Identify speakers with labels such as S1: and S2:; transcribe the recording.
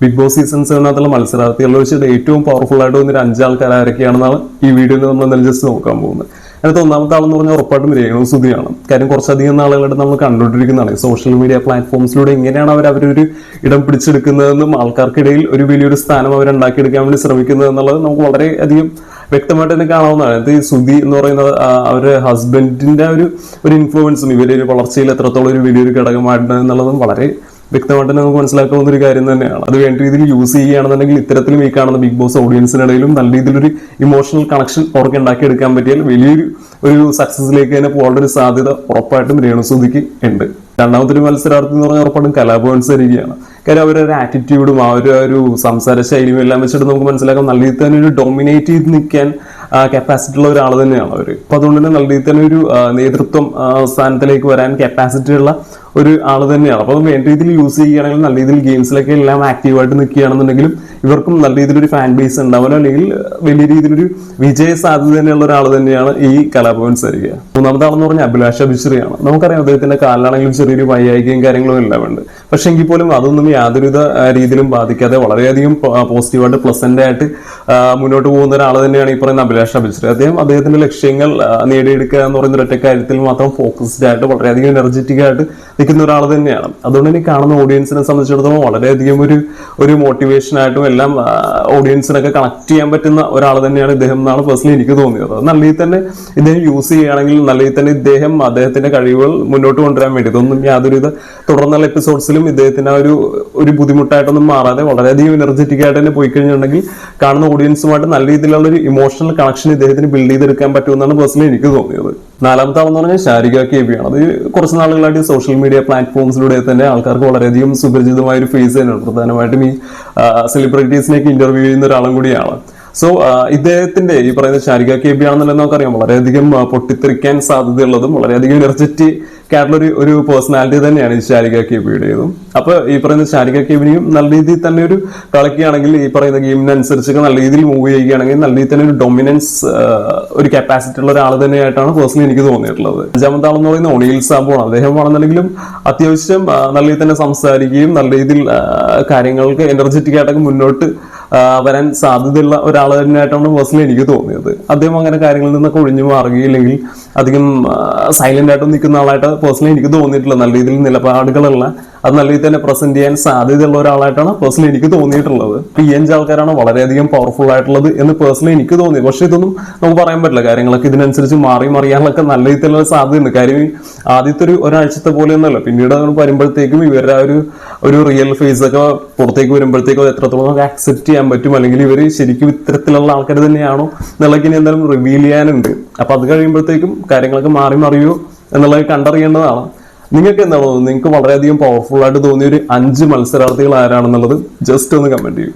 S1: Big Boss season സെവനകത്തുള്ള മത്സരാർത്ഥികളിൽ വെച്ചിട്ട് ഏറ്റവും പവർഫുൾ ആയിട്ട് വന്നൊരു അഞ്ചാൾക്കാർ ആരൊക്കെയാണെന്നാണ് ഈ വീഡിയോയിൽ നമ്മൾ എന്തായാലും ജസ്റ്റ് നോക്കാൻ പോകുന്നത്. അതിനകത്ത് ഒന്നാമത്തെ ആളെന്ന് പറഞ്ഞാൽ ഉറപ്പായിട്ടും രേണു സുധിയാണ്. കാര്യം കുറച്ചധികം നാളുകളായിട്ട് നമ്മൾ കണ്ടുകൊണ്ടിരിക്കുന്നതാണ്. സോഷ്യൽ മീഡിയ പ്ലാറ്റ്ഫോംസിലൂടെ എങ്ങനെയാണ് അവർ അവരൊരു ഇടം പിടിച്ചെടുക്കുന്നതെന്നും ആൾക്കാർക്കിടയിൽ ഒരു വലിയൊരു സ്ഥാനം അവർ ഉണ്ടാക്കിയെടുക്കാൻ വേണ്ടി ശ്രമിക്കുന്നത് എന്നുള്ളത് നമുക്ക് വളരെ അധികം വ്യക്തമായിട്ട് തന്നെ കാണാവുന്നതാണ്. ഈ സുധി എന്ന് പറയുന്നത് അവരുടെ ഹസ്ബൻഡിന്റെ ഒരു ഒരു ഇൻഫ്ലുവൻസും ഇവരുടെ ഒരു വളർച്ചയിൽ എത്രത്തോളം ഒരു വലിയൊരു ഘടകമായിട്ടുണ്ട് എന്നുള്ളതും വളരെ വ്യക്തമായിട്ട് നമുക്ക് മനസ്സിലാക്കാവുന്ന ഒരു കാര്യം തന്നെയാണ്. അത് വേണ്ട രീതിയിൽ യൂസ് ചെയ്യുകയാണെന്നുണ്ടെങ്കിൽ ഇത്തരത്തിലും ഈ കാണുന്ന ബിഗ് ബോസ് ഓഡിയൻസിനിടയിലും നല്ല രീതിയിലൊരു ഇമോഷണൽ കണക്ഷൻ അവർക്ക് ഉണ്ടാക്കിയെടുക്കാൻ പറ്റിയാൽ വലിയൊരു ഒരു സക്സസിലേക്ക് തന്നെ പോകേണ്ട ഒരു സാധ്യത ഉറപ്പായിട്ടും രേണുസുതിക്ക് ഉണ്ട്. രണ്ടാമത്തെ ഒരു മത്സരാർത്ഥി എന്ന് പറഞ്ഞാൽ ഉറപ്പായിട്ടും കലാഭവൻസ് വരികയാണ് കാര്യം അവരൊരു ആറ്റിറ്റ്യൂഡും ആ ഒരു ഒരു സംസാര ശൈലിയും എല്ലാം വെച്ചിട്ട് നമുക്ക് മനസ്സിലാക്കാം. നല്ല രീതിയിൽ തന്നെ ഒരു ഡൊമിനേറ്റ് ചെയ്ത് നിൽക്കാൻ കപ്പാസിറ്റി ഉള്ള ഒരാൾ തന്നെയാണ് അവർ അപ്പൊ അതുകൊണ്ട് തന്നെ നല്ല രീതിയിൽ തന്നെ ഒരു നേതൃത്വം സ്ഥാനത്തിലേക്ക് വരാൻ കപ്പാസിറ്റി ഉള്ള ഒരു ആൾ തന്നെയാണ്. അപ്പൊ വേണ്ട രീതിയിൽ യൂസ് ചെയ്യുകയാണെങ്കിൽ നല്ല രീതിയിൽ ഗെയിംസിലൊക്കെ എല്ലാം ആക്റ്റീവായിട്ട് നിൽക്കുകയാണെന്നുണ്ടെങ്കിലും ഇവർക്കും നല്ല രീതിയിലൊരു ഫാൻ ബേസ് ഉണ്ടാവുമല്ലോ അല്ലെങ്കിൽ വലിയ രീതിയിലൊരു വിജയ സാധ്യത തന്നെയുള്ള ഒരാൾ തന്നെയാണ് ഈ കലാഭവൻ സരിക. മൂന്നാമത്തെ പറഞ്ഞാൽ അഭിലാഷ ബിശ്രിയാണ് നമുക്കറിയാം അദ്ദേഹത്തിന്റെ കാലിലാണെങ്കിലും ചെറിയൊരു വയ്യായികയും കാര്യങ്ങളും എല്ലാം ഉണ്ട്. പക്ഷെ എങ്കിൽ പോലും അതൊന്നും യാതൊരുവിധ രീതിയിലും ബാധിക്കാതെ വളരെയധികം പോസിറ്റീവായിട്ട് പ്ലസന്റ് ആയിട്ട് മുന്നോട്ട് പോകുന്ന ഒരാൾ തന്നെയാണ് ഈ പറയുന്ന അഭിലാഷ ബിശ്രി അദ്ദേഹം അദ്ദേഹത്തിന്റെ ലക്ഷ്യങ്ങൾ നേടിയെടുക്കുക എന്ന് പറയുന്ന ഒരൊറ്റ കാര്യത്തിൽ മാത്രം ഫോക്കസ്ഡ് ആയിട്ട് വളരെയധികം എനർജറ്റിക് ആയിട്ട് നിൽക്കുന്ന ഒരാൾ തന്നെയാണ്. അതുകൊണ്ട് തന്നെ കാണുന്ന ഓഡിയൻസിനെ സംബന്ധിച്ചിടത്തോളം വളരെയധികം ഒരു ഒരു മോട്ടിവേഷൻ ആയിട്ടും എല്ലാം ഓഡിയൻസിനൊക്കെ കണക്ട് ചെയ്യാൻ പറ്റുന്ന ഒരാൾ തന്നെയാണ് ഇദ്ദേഹം എന്നാണ് പേഴ്സണലി എനിക്ക് തോന്നിയത്. നല്ല രീതിയിൽ തന്നെ ഇദ്ദേഹം യൂസ് ചെയ്യുകയാണെങ്കിൽ നല്ല രീതിയിൽ തന്നെ ഇദ്ദേഹം അദ്ദേഹത്തിന്റെ കഴിവുകൾ മുന്നോട്ട് കൊണ്ടുവരാൻ വേണ്ടി ഇതൊന്നും യാതൊരുവിധ തുടർന്നുള്ള എപ്പിസോഡ്സിലും ഇദ്ദേഹത്തിന് ആ ഒരു ഒരു ബുദ്ധിമുട്ടായിട്ടൊന്നും മാറാതെ വളരെയധികം എനർജറ്റിക് ആയിട്ട് തന്നെ പോയി കഴിഞ്ഞിട്ടുണ്ടെങ്കിൽ കാണുന്ന ഓഡിയൻസുമായിട്ട് നല്ല രീതിയിലുള്ള ഒരു ഇമോഷണൽ കണക്ഷൻ ഇദ്ദേഹത്തിന് ബിൽഡ് ചെയ്തെടുക്കാൻ പറ്റുമെന്നാണ് പേഴ്സണലി എനിക്ക് തോന്നിയത്. നാലാമത്തെ ആളെന്ന് പറഞ്ഞാൽ ശാരിക കെ ബി ആണ് അത് കുറച്ച് നാളുകളായിട്ട് സോഷ്യൽ മീഡിയ പ്ലാറ്റ്ഫോംസിലൂടെ തന്നെ ആൾക്കാർക്ക് വളരെയധികം സുപരിചിതമായ ഒരു ഫേസ് തന്നെയാണ്. പ്രധാനമായിട്ടും ഈ സെലിബ്രിറ്റീസിനെയൊക്കെ ഇന്റർവ്യൂ ചെയ്യുന്ന ഒരാളും കൂടിയാണ്. സോ ഇദ്ദേഹത്തിന്റെ ഈ പറയുന്ന ശാരിക കെ ബി ആണെന്നല്ലേ നമുക്കറിയാം. വളരെയധികം പൊട്ടിത്തെറിക്കാൻ സാധ്യതയുള്ളതും വളരെയധികം എനർജറ്റിക് ആയിട്ടുള്ള ഒരു ഒരു പേഴ്സണാലിറ്റി തന്നെയാണ് ഈ ശാരിക കെ പിയുടേതും അപ്പൊ ഈ പറയുന്ന ശാരിക കെ ബിനെയും നല്ല രീതിയിൽ തന്നെ ഒരു കളിക്കുകയാണെങ്കിൽ ഈ പറയുന്ന ഗെയിമിനനുസരിച്ചൊക്കെ നല്ല രീതിയിൽ മൂവ് ചെയ്യുകയാണെങ്കിൽ നല്ല രീതിയിൽ തന്നെ ഒരു ഡൊമിനൻസ് ഒരു കപ്പാസിറ്റി ഉള്ള ഒരാൾ തന്നെയായിട്ടാണ് പേഴ്സണലി എനിക്ക് തോന്നിയിട്ടുള്ളത്. അഞ്ചാമത്തെ ആളെന്ന് പറയുന്ന ഒണിയിൽ സാബോൺ അദ്ദേഹം ആണെന്നുണ്ടെങ്കിലും അത്യാവശ്യം നല്ല രീതിയിൽ തന്നെ സംസാരിക്കുകയും നല്ല രീതിയിൽ കാര്യങ്ങൾക്ക് എനർജറ്റിക് ആയിട്ടൊക്കെ മുന്നോട്ട് വരാൻ സാധ്യതയുള്ള ഒരാൾ തന്നെയായിട്ടാണ് പേഴ്സണലി എനിക്ക് തോന്നിയത്. അദ്ദേഹം അങ്ങനെ കാര്യങ്ങളിൽ നിന്നൊക്കെ ഒഴിഞ്ഞു മാറുകയില്ലെങ്കിൽ അധികം സൈലന്റ് ആയിട്ട് നിൽക്കുന്ന ആളായിട്ട് പേഴ്സണലി എനിക്ക് തോന്നിയിട്ടില്ല. നല്ല രീതിയിൽ നിലപാടുകളുള്ള അത് നല്ല രീതിയിൽ തന്നെ പ്രസന്റ് ചെയ്യാൻ സാധ്യതയുള്ള ഒരാളായിട്ടാണ് പേഴ്സണലി എനിക്ക് തോന്നിയിട്ടുള്ളത്. ഈ അഞ്ച് ആൾക്കാരാണ് വളരെയധികം പവർഫുൾ ആയിട്ടുള്ളത് എന്ന് പേഴ്സണലി എനിക്ക് തോന്നി. പക്ഷെ ഇതൊന്നും നമുക്ക് പറയാൻ പറ്റില്ല. കാര്യങ്ങളൊക്കെ ഇതിനനുസരിച്ച് മാറി മറിയാനൊക്കെ നല്ല രീതിയിലുള്ള സാധ്യതയുണ്ട്. കാര്യം ആദ്യത്തെ ഒരു ഒരാഴ്ചത്തെ പോലെയൊന്നുമല്ല പിന്നീട് അത് വരുമ്പോഴത്തേക്കും ഇവരുടെ ഒരു ഒരു റിയൽ ഫേസ് ഒക്കെ പുറത്തേക്ക് വരുമ്പോഴത്തേക്കും എത്രത്തോളം നമുക്ക് അക്സെപ്റ്റ് ചെയ്യാൻ പറ്റും അല്ലെങ്കിൽ ഇവർ ശരിക്കും ഇത്തരത്തിലുള്ള ആൾക്കാർ തന്നെയാണോ എന്നുള്ളതൊക്കെ ഇനി എന്തായാലും റിവീൽ ചെയ്യാനുണ്ട്. അപ്പൊ അത് കഴിയുമ്പോഴത്തേക്കും കാര്യങ്ങളൊക്കെ മാറി മറിയോ എന്നുള്ളത് കണ്ടറിയേണ്ടതാണ്. നിങ്ങൾക്ക് എന്താണ് തോന്നുന്നത്? നിങ്ങൾക്ക് വളരെയധികം പവർഫുൾ ആയിട്ട് തോന്നിയ ഒരു അഞ്ച് മത്സരാർത്ഥികൾ ആരാണെന്നുള്ളത്? ജസ്റ്റ് ഒന്ന് കമന്റ് ചെയ്യും.